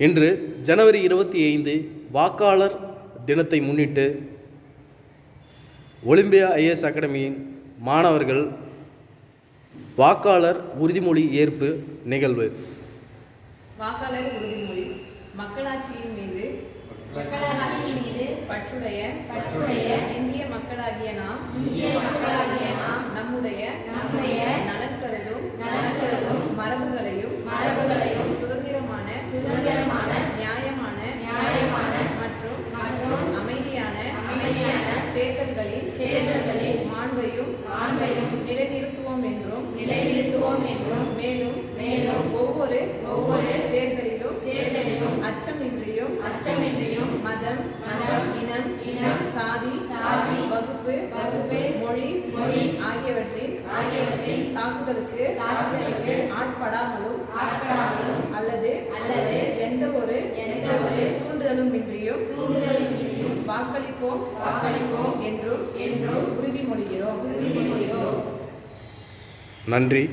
இன்று ஜனவரி இருபத்தி ஐந்து வாக்காளர் தினத்தை முன்னிட்டு ஒலிம்பியா ஐஏஎஸ் அகாடமியின் மாணவர்கள் வாக்காளர் உறுதிமொழி ஏற்பு நிகழ்வு. வாக்காளர் உறுதிமொழி. மக்களாட்சியின் மீது மக்களாட்சி மீது பற்றுடைய பற்றுடைய இந்திய மக்களாகிய நாம் இந்திய மக்களாகிய நாம் நம்முடைய அமைதியான தேர்தல்களின் தேர்தல்களில் மாண்பையும் மாண்பையும் நிலைநிறுத்துவோம் என்றும் நிலைநிறுத்துவோம் என்றும் மேலும் மேலும் ஒவ்வொரு ஒவ்வொரு தேர்தலிலும் தேர்தலிலும் அச்சமின்றியும் அச்சமின்றியும் மதம் மதம், இனம் இனம், சாதி சாதி, வகுப்பு வகுப்பு, மொழி மொழி ஆகியவற்றின் ஆகியவற்றின் தாக்குதலுக்கு தாக்குதலுக்கு ஆட்படாமலும் ஆட்படாமலும் அல்லது அல்லது எந்த ஒரு எந்த தூண்டுதலும் இன்றியும் வாக்களிப்போம் வாக்களிப்போம் என்றும் என்றும் உறுதிமொழிகிறோம் உறுதிமொழிகிறோம் நன்றி.